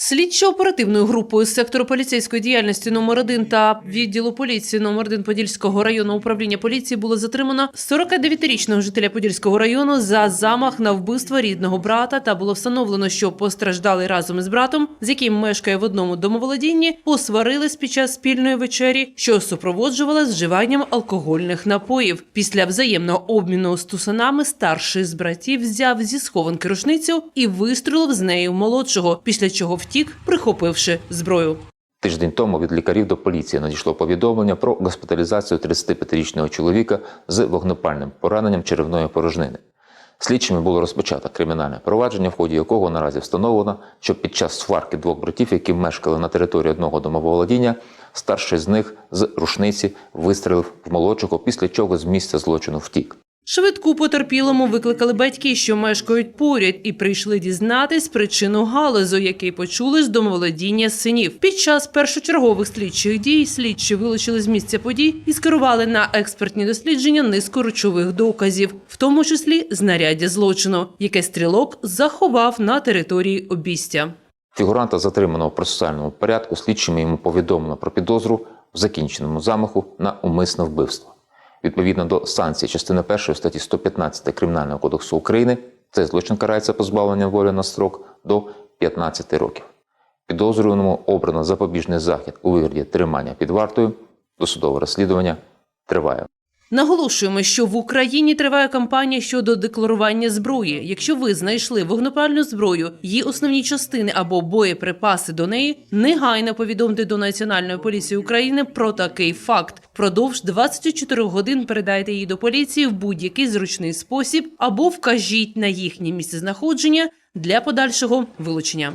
Слідчо-оперативною групою з сектору поліцейської діяльності номер 1 та відділу поліції номер 1 Подільського районного управління поліції було затримано 49-річного жителя Подільського району за замах на вбивство рідного брата та було встановлено, що постраждалий разом із братом, з яким мешкає в одному домоволодінні, посварились під час спільної вечері, що супроводжувалась вживанням алкогольних напоїв. Після взаємного обміну стусанами старший з братів взяв зі схованки рушницю і вистрілив з нею молодшого, після чого втік, прихопивши зброю. Тиждень тому від лікарів до поліції надійшло повідомлення про госпіталізацію 35-річного чоловіка з вогнепальним пораненням черевної порожнини. Слідчими було розпочато кримінальне провадження, в ході якого наразі встановлено, що під час сварки двох братів, які мешкали на території одного домоволодіння, старший з них з рушниці вистрелив в молодшого, після чого з місця злочину втік. Швидку потерпілому викликали батьки, що мешкають поряд, і прийшли дізнатись причину галузу, який почули з домоволодіння синів. Під час першочергових слідчих дій слідчі вилучили з місця подій і скерували на експертні дослідження низку речових доказів, в тому числі знаряддя злочину, яке стрілок заховав на території обістя. Фігуранта затримано в процесуальному порядку. Слідчими йому повідомлено про підозру в закінченому замаху на умисне вбивство. Відповідно до санкцій частини 1 статті 115 Кримінального кодексу України, цей злочин карається позбавленням волі на строк до 15 років. Підозрюваному обрано запобіжний захід у вигляді тримання під вартою. Досудове розслідування триває. Наголошуємо, що в Україні триває кампанія щодо декларування зброї. Якщо ви знайшли вогнепальну зброю, її основні частини або боєприпаси до неї, негайно повідомте до Національної поліції України про такий факт. Впродовж 24 годин передайте її до поліції в будь-який зручний спосіб або вкажіть на їхнє місцезнаходження для подальшого вилучення.